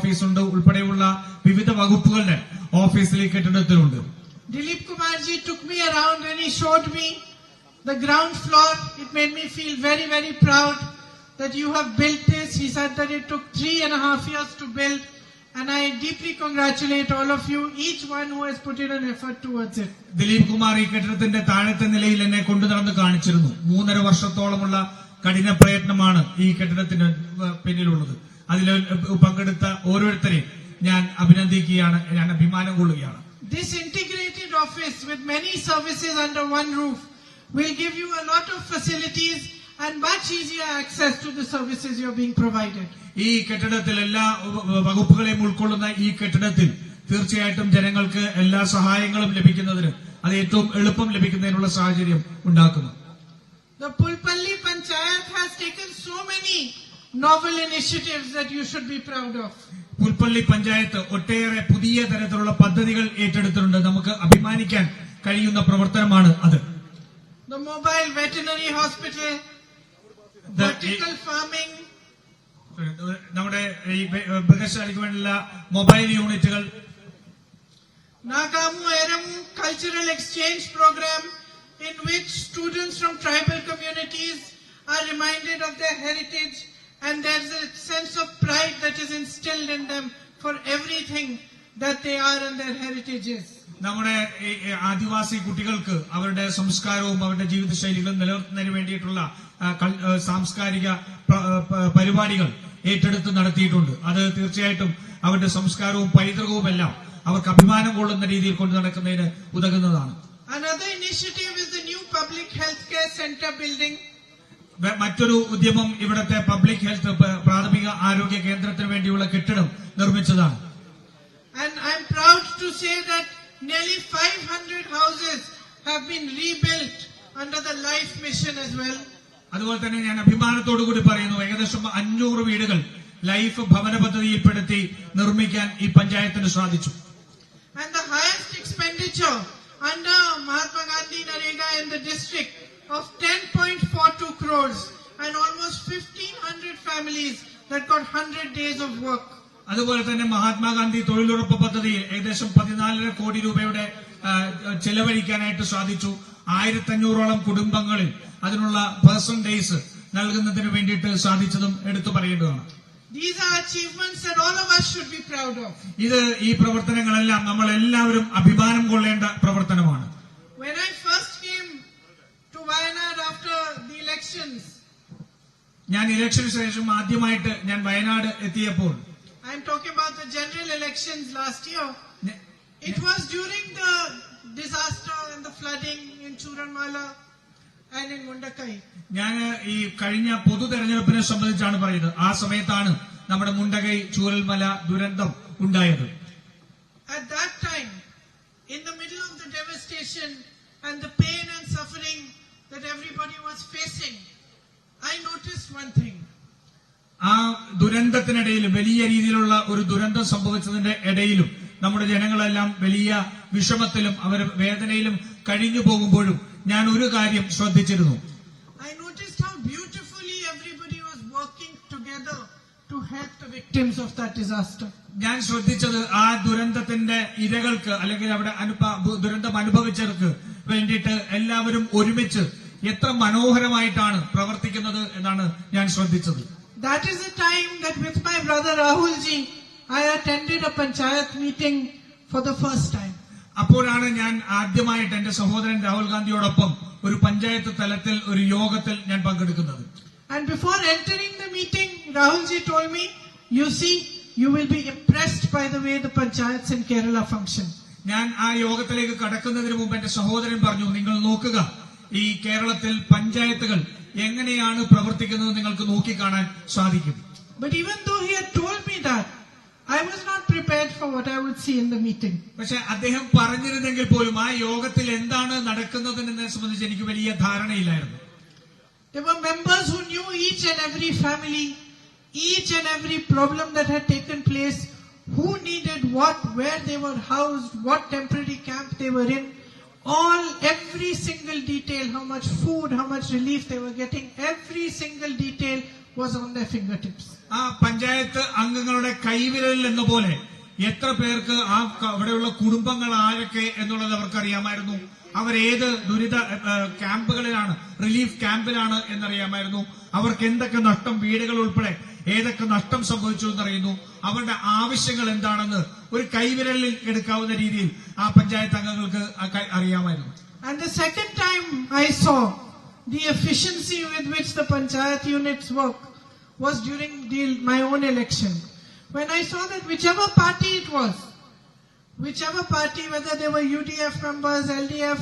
Office ഉണ്ട് ഉൾപ്പെടെയുള്ള വിവിധ വകുപ്പുകളുടെ ഓഫീസിലേക്ക് കെട്ടിടത്തിലുണ്ട്. Dileep Kumarji took me around and he showed me the ground floor it made me feel very very proud that you have built this he said that it took 3 and half years to build and I deeply congratulate all of you each one who has put in an effort towards it Dileep Kumar ഈ കെട്ടിടത്തിന്റെ താഴത്തെ നിലയിൽ എന്നെ കൊണ്ടുനടന്ന് കാണിച്ചിരുന്നു. മൂന്നര വർഷത്തോളമുള്ള കഠിന പ്രയത്നമാണ് ഈ കെട്ടിടത്തിന് പിന്നിലുള്ളത്. അതിൽ പങ്കെടുത്ത ഓരോരുത്തരെയും ഞാൻ അഭിനന്ദിക്കുകയാണ് ഞാൻ അഭിമാനം കൊള്ളുകയാണ് This integrated office with many services under one roof will give you a lot of facilities and much easier access to the services you're being provided. ഈ കെട്ടിടത്തിൽ എല്ലാ വ- വകുപ്പുകളെയും ഉൾക്കൊള്ളുന്ന ഈ കെട്ടിടത്തിൽ തീർച്ചയായിട്ടും ജനങ്ങൾക്ക് എല്ലാ സഹായങ്ങളും ലഭിക്കുന്നതിന് അത് ഏറ്റവും എളുപ്പം ലഭിക്കുന്നതിനുള്ള സാഹചര്യം ഉണ്ടാക്കുന്നു The Pulpalli Panchayat has taken so many novel initiatives that you should be proud of. Pulpally panchayat ഒട്ടേറെ പുതിയ തരത്തിലുള്ള പദ്ധതികൾ ഏറ്റെടുത്തിട്ടുണ്ട് നമുക്ക് അഭിമാനിക്കാൻ കഴിയുന്ന പ്രവർത്തനമാണ് അത് The mobile veterinary hospital, The- vertical farming, നമ്മുടെ ഈ മൃഗശാലയ്ക്ക് വേണ്ടിയുള്ള മൊബൈൽ യൂണിറ്റുകൾ Nagamu Eramu cultural exchange program in which students from tribal communities are reminded of their heritage and there's a sense of pride that is instilled in them for everything that they are and their heritage is. നമ്മുടെ ഈ ഈ ആദിവാസി കുട്ടികൾക്ക് അവരുടെ സംസ്കാരവും അവരുടെ ജീവിതശൈലികളും നിലനിർത്തുന്നതിന് വേണ്ടിയിട്ടുള്ള ആ, കൾ- ആ, സാംസ്കാരിക പ്ര- പ- പരിപാടികൾ ഏറ്റെടുത്ത് നടത്തിയിട്ടുണ്ട് അത് തീർച്ചയായിട്ടും അവരുടെ സംസ്കാരവും പൈതൃകവുമെല്ലാം അവർക്ക് അഭിമാനം കൊള്ളുന്ന രീതിയിൽ കൊണ്ടു നടക്കുന്നതിന് ഉതകുന്നതാണ് Another initiative is the new public health care center building. മറ്റൊരു ഉദ്യമം ഇവിടുത്തെ പബ്ലിക് ഹെൽത്ത് പ്രാഥമിക ആരോഗ്യ കേന്ദ്രത്തിന് വേണ്ടിയുള്ള കെട്ടിടം നിർമ്മിച്ചതാണ് And I'm proud to say that nearly 500 houses have been rebuilt under the life mission as well. അതുപോലെ തന്നെ ഞാൻ അഭിമാനത്തോടു കൂടി പറയുന്നു ഏകദേശം അഞ്ഞൂറ് വീടുകൾ ലൈഫ് ഭവന പദ്ധതിയിൽപ്പെടുത്തി നിർമ്മിക്കാൻ ഈ പഞ്ചായത്തിന് സാധിച്ചു And the highest expenditure under Mahatma Gandhi Narega in the district of 10.42 crores and almost 1500 families that got 100 days of work. അതുപോലെ തന്നെ മഹാത്മാഗാന്ധി തൊഴിലുറപ്പ് പദ്ധതിയിൽ ഏകദേശം പതിനാലര കോടി രൂപയുടെ ചെലവഴിക്കാനായിട്ട് സാധിച്ചു ആയിരത്തഞ്ഞൂറോളം കുടുംബങ്ങളിൽ അതിനുള്ള പേഴ്സൺ ഡേയ്സ് നൽകുന്നതിന് വേണ്ടിയിട്ട് സാധിച്ചതും എടുത്തു പറയേണ്ടതാണ് These are achievements that all of us should be proud of. ഇത് ഈ പ്രവർത്തനങ്ങളെല്ലാം നമ്മൾ എല്ലാവരും അഭിമാനം കൊള്ളേണ്ട പ്രവർത്തനമാണ് When I ഞാൻ ഇലക്ഷന് ശേഷം ആദ്യമായിട്ട് ഞാൻ വയനാട് എത്തിയപ്പോൾ I'm talking about the general elections last year, ഞ- it was during the disaster and the flooding in Churanmala and in Mundakai. ഞാൻ ഈ കഴിഞ്ഞ പൊതു തെരഞ്ഞെടുപ്പിനെ സംബന്ധിച്ചാണ് പറയുന്നത് ആ സമയത്താണ് നമ്മുടെ മുണ്ടകൈ ചൂരൽമല ദുരന്തം ഉണ്ടായത് At that time, in the middle of the devastation and the pain and suffering that everybody was facing, I noticed one thing. ആ ദുരന്തത്തിനിടയിലും വലിയ രീതിയിലുള്ള ഒരു ദുരന്തം സംഭവിച്ചതിന്റെ ഇടയിലും നമ്മുടെ ജനങ്ങളെല്ലാം വലിയ വിഷമത്തിലും അവർ വേദനയിലും കഴിഞ്ഞു പോകുമ്പോഴും ഞാൻ ഒരു കാര്യം ശ്രദ്ധിച്ചിരുന്നു I noticed how beautifully everybody was working together to help the victims of that disaster. ഞാൻ ശ്രദ്ധിച്ചത് ആ ദുരന്തത്തിന്റെ ഇരകൾക്ക് അല്ലെങ്കിൽ അവിടെ അനുഭ ദുരന്തം അനുഭവിച്ചവർക്ക് വേണ്ടിയിട്ട് എല്ലാവരും ഒരുമിച്ച് എത്ര മനോഹരമായിട്ടാണ് പ്രവർത്തിക്കുന്നത് എന്നാണ് ഞാൻ ശ്രദ്ധിച്ചത് That is the time that with my brother Rahul ji, I attended a panchayat meeting for the first time. അപ്പോഴാണ് ഞാൻ ആദ്യമായിട്ട് എന്റെ സഹോദരൻ രാഹുൽ ഗാന്ധിയോടൊപ്പം ഒരു പഞ്ചായത്ത് തലത്തിൽ ഒരു യോഗത്തിൽ ഞാൻ പങ്കെടുക്കുന്നത് And before entering the meeting, Rahul ji told me, you see, you will be impressed by the way the panchayats in Kerala function. ഞാൻ ആ യോഗത്തിലേക്ക് കടക്കുന്നതിന് മുമ്പ് എന്റെ സഹോദരൻ പറഞ്ഞു നിങ്ങൾ നോക്കുക ഈ കേരളത്തിൽ പഞ്ചായത്തുകൾ എങ്ങനെയാണ് പ്രവർത്തിക്കുന്നത് നിങ്ങൾക്ക് നോക്കിക്കാണാൻ സാധിക്കും But even though he had told me that, I was not prepared for what I would see in the meeting. പക്ഷെ അദ്ദേഹം പറഞ്ഞിരുന്നെങ്കിൽ പോലും ആ യോഗത്തിൽ എന്താണ് നടക്കുന്നതെന്നെ സംബന്ധിച്ച് എനിക്ക് വലിയ ധാരണയില്ലായിരുന്നു There were members who knew each and every family, each and every problem that had taken place, who needed what, where they were housed, what temporary camp they were in, all, every single detail, how much food, how much relief they were getting, every single detail was on their fingertips. ആ പഞ്ചായത്ത് അംഗങ്ങളുടെ കൈവിരലിൽ എന്ന പോലെ എത്ര പേർക്ക് ആ അവിടെയുള്ള കുടുംബങ്ങൾ ആരൊക്കെ എന്നുള്ളത് അവർക്ക് അറിയാമായിരുന്നു അവരേത് ദുരിത ക്യാമ്പുകളിലാണ് റിലീഫ് ക്യാമ്പിലാണ് എന്നറിയാമായിരുന്നു അവർക്ക് എന്തൊക്കെ നഷ്ടം വീടുകൾ ഉൾപ്പെടെ ഏതൊക്കെ നഷ്ടം സംഭവിച്ചു എന്നറിയുന്നു അവരുടെ ആവശ്യങ്ങൾ എന്താണെന്ന് ഒരു കൈവിരലിൽ എടുക്കാവുന്ന രീതിയിൽ ആ പഞ്ചായത്ത് അംഗങ്ങൾക്ക് ആ ക- അറിയാമായിരുന്നു And the second time I saw the efficiency with which the panchayat units work was during the, my own election. When I saw that whichever party it was, whichever party, whether they were UDF members, LDF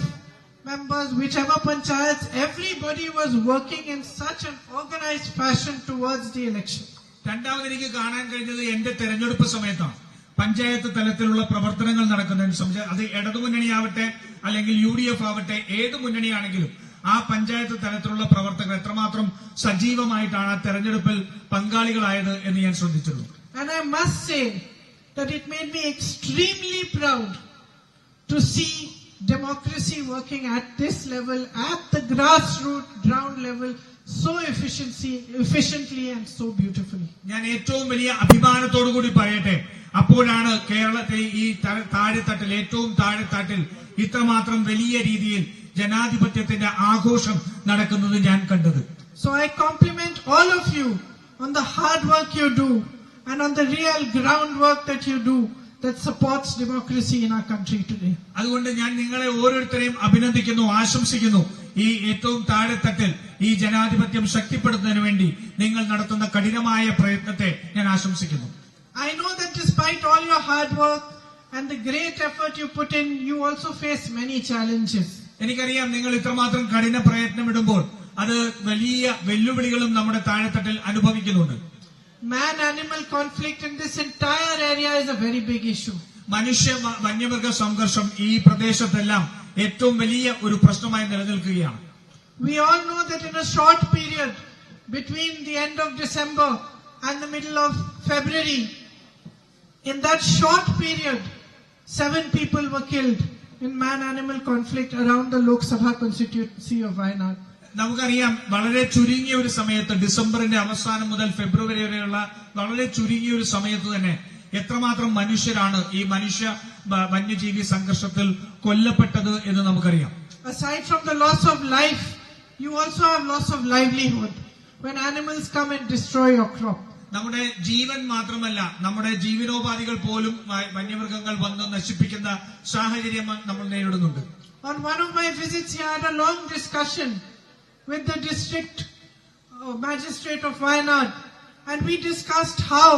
members, whichever panchayats, everybody was working in such an organized fashion towards the election. രണ്ടാമത് എനിക്ക് കാണാൻ കഴിഞ്ഞത് എന്റെ തെരഞ്ഞെടുപ്പ് സമയത്താണ് പഞ്ചായത്ത് തലത്തിലുള്ള പ്രവർത്തനങ്ങൾ നടക്കുന്നതിന് സംബന്ധിച്ച് അത് ഇടതുമുന്നണിയാവട്ടെ അല്ലെങ്കിൽ യു ഡി എഫ് ആവട്ടെ ഏത് മുന്നണിയാണെങ്കിലും ആ പഞ്ചായത്ത് തലത്തിലുള്ള പ്രവർത്തകർ എത്രമാത്രം സജീവമായിട്ടാണ് ആ തെരഞ്ഞെടുപ്പിൽ പങ്കാളികളായത് എന്ന് ഞാൻ ശ്രദ്ധിച്ചിരുന്നു And I must say that it made me extremely proud to see democracy working at this level, at the grassroots ground level, so efficiency, efficiently and so beautifully. ഞാൻ ഏറ്റവും വലിയ അഭിമാനത്തോടു കൂടി പറയട്ടെ അപ്പോഴാണ് കേരളത്തിൽ ഈ ത- താഴെത്തട്ടിൽ ഏറ്റവും താഴെത്തട്ടിൽ ഇത്രമാത്രം വലിയ രീതിയിൽ ജനാധിപത്യത്തിന്റെ ആഘോഷം നടക്കുന്നത് ഞാൻ കണ്ടത് So I compliment all of you on the hard work you do and on the real groundwork that you do that supports democracy in our country today. അതുകൊണ്ട് ഞാൻ നിങ്ങളെ ഓരോരുത്തരെയും അഭിനന്ദിക്കുന്നു ആശംസിക്കുന്നു ഈ ഏറ്റവും താഴെത്തട്ടിൽ ഈ ജനാധിപത്യം ശക്തിപ്പെടുത്തുന്നതിന് വേണ്ടി നിങ്ങൾ നടത്തുന്ന കഠിനമായ പ്രയത്നത്തെ ഞാൻ ആശംസിക്കുന്നു I know that despite all your hard work and the great effort you put in, you also face many challenges. എനിക്കറിയാം നിങ്ങൾ ഇത്രമാത്രം കഠിന പ്രയത്നമിടുമ്പോൾ അത് വലിയ വെല്ലുവിളികളും നമ്മുടെ താഴെത്തട്ടിൽ അനുഭവിക്കുന്നുണ്ട് Man-animal conflict in this entire area is a very big issue. മനുഷ്യ വ- വന്യമൃഗ സംഘർഷം ഈ പ്രദേശത്തെല്ലാം ഏറ്റവും വലിയ ഒരു പ്രശ്നമായി നിലനിൽക്കുകയാണ് We all know that in a short period between the end of December and the middle of February, in that short period, seven people were killed in man-animal conflict around the Lok Sabha constituency of Wayanad. നമുക്കറിയാം വളരെ ചുരുങ്ങിയ ഒരു സമയത്ത് ഡിസംബറിന്റെ അവസാനം മുതൽ ഫെബ്രുവരി വരെയുള്ള വളരെ ചുരുങ്ങിയ ഒരു സമയത്ത് തന്നെ എത്രമാത്രം മനുഷ്യരാണ് ഈ മനുഷ്യ വന്യജീവി സംഘർഷത്തിൽ കൊല്ലപ്പെട്ടത് എന്ന് നമുക്കറിയാം. Aside from the loss of life, you also have loss of livelihood. When animals come and destroy your crop. നമ്മുടെ ജീവൻ മാത്രമല്ല നമ്മുടെ ജീവനോപാധികൾ പോലും വന്യമൃഗങ്ങൾ വന്ന് നശിപ്പിക്കുന്ന സാഹചര്യം നമ്മൾ നേരിടുന്നുണ്ട്. On one of my visits he had a long discussion with the district uh, magistrate of Wayanad, and we discussed how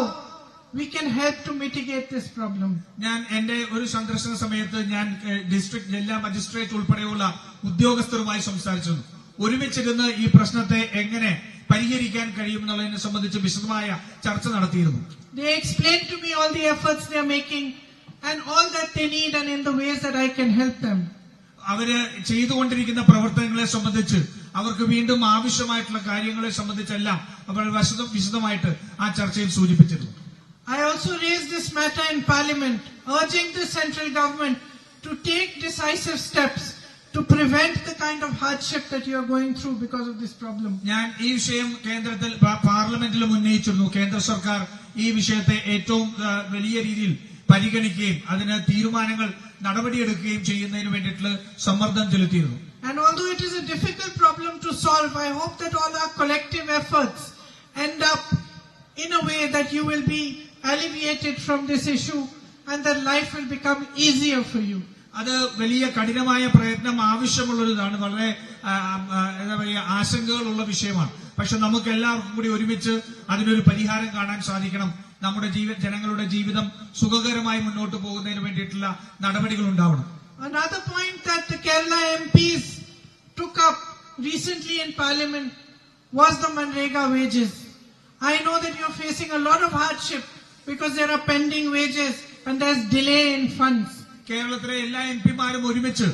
we can help to mitigate this problem. ഞാൻ എന്റെ ഒരു സന്ദർശന സമയത്ത് ഞാൻ ഡിസ്ട്രിക്ട് ജില്ലാ മജിസ്ട്രേറ്റ് ഉൾപ്പെടെയുള്ള ഉദ്യോഗസ്ഥരുമായി സംസാരിച്ചു ഒരുമിച്ചിരുന്ന് ഈ പ്രശ്നത്തെ എങ്ങനെ പരിഹരിക്കാൻ കഴിയുമെന്നുള്ളതിനെ സംബന്ധിച്ച് വിശദമായ ചർച്ച നടത്തിയിരുന്നു They explained to me all the efforts they are making and all that they need and in the ways that I can help them. അവർ ചെയ്തുകൊണ്ടിരിക്കുന്ന പ്രവർത്തനങ്ങളെ സംബന്ധിച്ച് അവർക്ക് വീണ്ടും ആവശ്യമായിട്ടുള്ള കാര്യങ്ങളെ സംബന്ധിച്ചെല്ലാം അവർ വശദം വിശദമായിട്ട് ആ ചർച്ചയിൽ സൂചിപ്പിച്ചിരുന്നു. I also raised this matter in Parliament, urging the central government to take decisive steps to prevent the kind of hardship that you are going through because of this problem. ഞാൻ ഈ വിഷയം കേന്ദ്രത്തിൽ പാർലമെന്റിലും ഉന്നയിച്ചിരുന്നു. കേന്ദ്ര സർക്കാർ ഈ വിഷയത്തെ ഏറ്റവും വലിയ രീതിയിൽ പരിഗണിക്കുകയും അതിന് തീരുമാനങ്ങൾ നടപടിയെടുക്കുകയും ചെയ്യുന്നതിന് വേണ്ടിയിട്ടുള്ള സമ്മർദ്ദം ചെലുത്തിയിരുന്നു. And although it is a difficult problem to solve, I hope that all our collective efforts end up in a way that you will be alleviated from this issue and that life will become easier for you. അത് വലിയ കഠിനമായ പ്രയത്നം ആവശ്യമുള്ളൊരിതാണ് വളരെ എന്താ പറയുക ആശങ്കകളുള്ള വിഷയമാണ് പക്ഷെ നമുക്ക് എല്ലാവർക്കും കൂടി ഒരുമിച്ച് അതിനൊരു പരിഹാരം കാണാൻ സാധിക്കണം നമ്മുടെ ജീവ ജനങ്ങളുടെ ജീവിതം സുഖകരമായി മുന്നോട്ട് പോകുന്നതിന് വേണ്ടിയിട്ടുള്ള നടപടികൾ ഉണ്ടാവണം Another point that the Kerala MPs took up recently in Parliament was the Manrega wages. I know that you're facing a lot of hardship because there are pending wages and there's delay in funds. കേരളത്തിലെ എല്ലാ M പിമാരും ഒരുമിച്ച്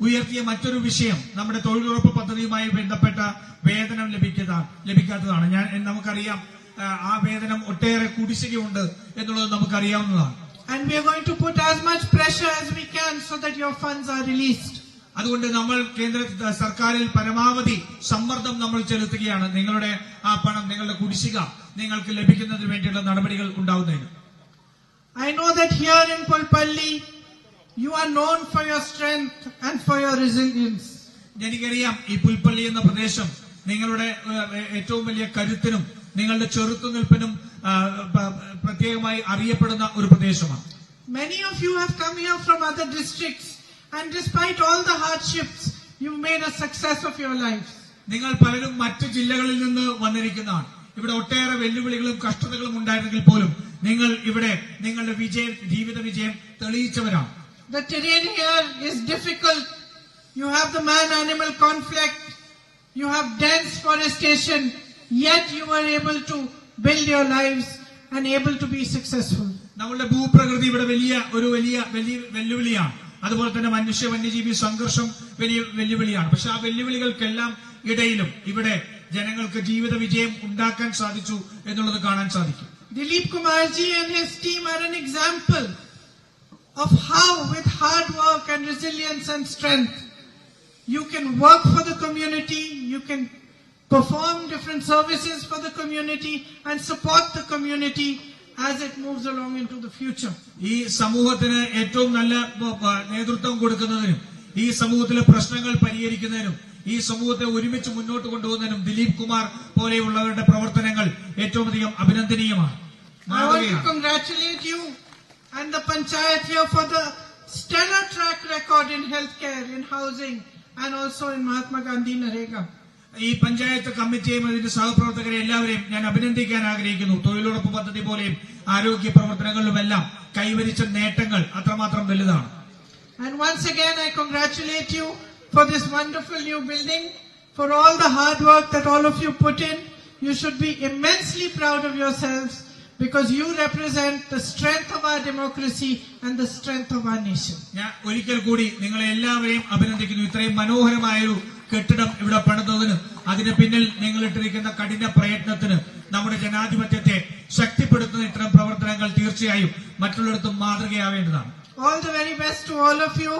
ഉയർത്തിയ മറ്റൊരു വിഷയം നമ്മുടെ തൊഴിലുറപ്പ് പദ്ധതിയുമായി ബന്ധപ്പെട്ട വേതനം ലഭിക്കുന്ന ലഭിക്കാത്തതാണ് ഞാൻ നമുക്കറിയാം ആ, വേതനം ഒട്ടേറെ കുടിശ്ശികയുണ്ട് എന്നുള്ളത് നമുക്കറിയാവുന്നതാണ് And we are going to put as much pressure as we can so that your funds are released. അതുകൊണ്ട് നമ്മൾ കേന്ദ്ര സർക്കാരിൽ പരമാവധി സമ്മർദ്ദം നമ്മൾ ചെലുത്തുകയാണ് നിങ്ങളുടെ ആ പണം നിങ്ങളുടെ കുടിശ്ശിക നിങ്ങൾക്ക് ലഭിക്കുന്നതിന് വേണ്ടിയുള്ള നടപടികൾ ഉണ്ടാവുന്നതിന് I know that here in Pulpalli, you are known for your strength and for your resilience. എനിക്കറിയാം ഈ പുൽപ്പള്ളി എന്ന പ്രദേശം നിങ്ങളുടെ ഏഹ്, ഏറ്റവും വലിയ കരുത്തിനും നിങ്ങളുടെ ചെറുത്തുനിൽപ്പിനും ആ, പ- പ്രത്യേകമായി അറിയപ്പെടുന്ന ഒരു പ്രദേശമാണ് Many of you have come here from other districts, and despite all the hardships, you've made a success of your lives. നിങ്ങൾ പലരും മറ്റു ജില്ലകളിൽ നിന്ന് വന്നിരിക്കുന്നതാണ് ഇവിടെ ഒട്ടേറെ വെല്ലുവിളികളും കഷ്ടതകളും ഉണ്ടായിരുന്നെങ്കിൽ പോലും നിങ്ങൾ ഇവിടെ നിങ്ങളുടെ വിജയം ജീവിത വിജയം തെളിയിച്ചവരാണ് The terrain here is difficult. You have the man-animal conflict. You have dense forestation. Yet you were able to build your lives and able to be successful. നമ്മളുടെ ഭൂപ്രകൃതി ഇവിടെ വലിയ ഒരു വലിയ വലിയ വെല്ലുവിളിയാണ് അതുപോലെ തന്നെ മനുഷ്യ വന്യജീവി സംഘർഷം വലിയ വെല്ലുവിളിയാണ് പക്ഷെ ആ വെല്ലുവിളികൾക്കെല്ലാം ഇടയിലും ഇവിടെ ജനങ്ങൾക്ക് ജീവിത വിജയം ഉണ്ടാക്കാൻ സാധിച്ചു എന്നുള്ളത് കാണാൻ സാധിക്കും Dilip Kumarji and his team are an example of how with hard work and resilience and strength you can work for the community, you can perform different services for the community and support the community as it moves along into the future. ഈ സമൂഹത്തിന് ഏറ്റവും നല്ല നേതൃത്വം കൊടുക്കുന്നതിനും ഈ സമൂഹത്തിലെ പ്രശ്നങ്ങൾ പരിഹരിക്കുന്നതിനും ഈ സമൂഹത്തെ ഒരുമിച്ച് മുന്നോട്ട് കൊണ്ടുപോകുന്നതിനും ദിലീപ് കുമാർ പോലെയുള്ളവരുടെ പ്രവർത്തനങ്ങൾ ഏറ്റവും അധികം അഭിനന്ദനീയമാണ് congratulate you and the panchayat here for the stellar track record in healthcare, in housing and also in Mahatma Gandhi Narega. ഈ പഞ്ചായത്ത് കമ്മിറ്റിയെയും അതിന്റെ സഹപ്രവർത്തകരെ എല്ലാവരെയും ഞാൻ അഭിനന്ദിക്കാൻ ആഗ്രഹിക്കുന്നു തൊഴിലുറപ്പ് പദ്ധതി പോലെയും ആരോഗ്യ പ്രവർത്തനങ്ങളിലുമെല്ലാം കൈവരിച്ച നേട്ടങ്ങൾ അത്രമാത്രം വലുതാണ് And once again, I congratulate you for this wonderful new building, for all the hard work that all of you put in. You should be immensely proud of yourselves because you represent the strength of our democracy and the strength of our nation. ഞാൻ ഒരിക്കൽ കൂടി നിങ്ങളെ എല്ലാവരെയും അഭിനന്ദിക്കുന്നു ഇത്രയും മനോഹരമായൊരു കെട്ടിടം ഇവിടെ പണിതതിന് അതിന് പിന്നിൽ നിങ്ങൾ ഇട്ടിരിക്കുന്ന കഠിന പ്രയത്നത്തിന് നമ്മുടെ ജനാധിപത്യത്തെ ശക്തിപ്പെടുത്തുന്ന ഇത്തരം പ്രവർത്തനങ്ങൾ തീർച്ചയായും മറ്റുള്ളിടത്തും മാതൃകയാവേണ്ടതാണ്. All the very best all of you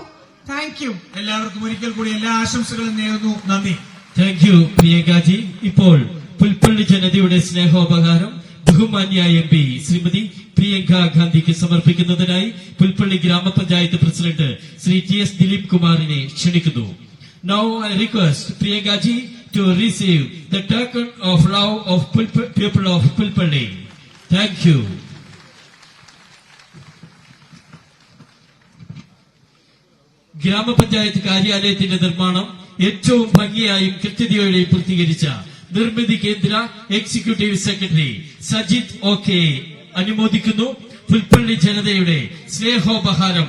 thank you എല്ലാവർക്കും ഒരിക്കൽ കൂടി എല്ലാ ആശംസകളും നേരുന്നു. നന്ദി. Thank you Priyankaji. ഇപ്പോൾ പുൽപ്പള്ളി ജനതയുടെ സ്നേഹോപകാരം ബഹുമാന്യ എം പി ശ്രീമതി പ്രിയങ്ക ഗാന്ധിക്ക് സമർപ്പിക്കുന്നതിനായി Pulpally Grama Panchayat president Shri T S Dileep കുമാറിനെ ക്ഷണിക്കുന്നു. Now I request Priyagaji to receive the token of love of people of Pulpally Thank you. Grama Panchayat കാര്യാലയത്തിന്റെ നിർമ്മാണം ഏറ്റവും ഭംഗിയായും കൃത്യതയോടെയും പൂർത്തീകരിച്ച നിർമ്മിതി കേന്ദ്ര executive secretary Sajith O K അനുമോദിക്കുന്നു Pulpally ജനതയുടെ സ്നേഹോപഹാരം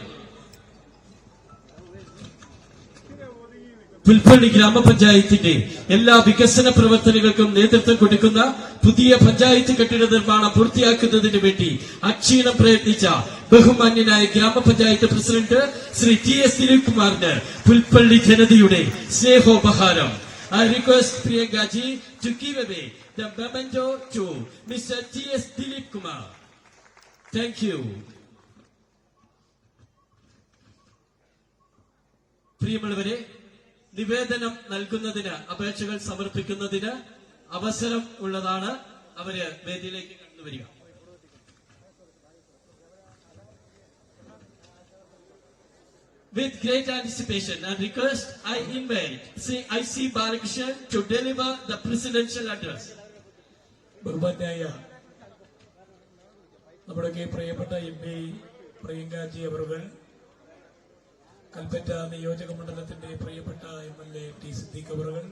പുൽപ്പള്ളി ഗ്രാമപഞ്ചായത്തിന്റെ എല്ലാ വികസന പ്രവർത്തനങ്ങൾക്കും നേതൃത്വം കൊടുക്കുന്ന പുതിയ പഞ്ചായത്ത് കെട്ടിട നിർമ്മാണം പൂർത്തിയാക്കുന്നതിന് വേണ്ടി അക്ഷീണം പ്രയത്നിച്ച ബഹുമാന്യനായ Grama Panchayat president Shri T S Dileep കുമാറിന് പുൽപ്പള്ളി ജനതയുടെ സ്നേഹോപഹാരം I request Priyankaji to give away the memento to Mr. T.S. Dilip Kumar. Thank you. പ്രിയമുള്ളവരെ നിവേദനം നൽകുന്നതിന് അപേക്ഷകൾ സമർപ്പിക്കുന്നതിന് അവസരം ഉള്ളതാണ് അവർ വേദിയിലേക്ക് കടന്നുവരിക With great anticipation and request, I invite I.C. Balakrishnan to deliver the presidential address. ബഹുമാന്യായ നമ്മുടെയൊക്കെ പ്രിയപ്പെട്ട എം പി പ്രിയങ്കാജി അവറുകൾ കൽപ്പറ്റ നിയോജക മണ്ഡലത്തിന്റെ പ്രിയപ്പെട്ട M L A T Siddique അവറുകൾ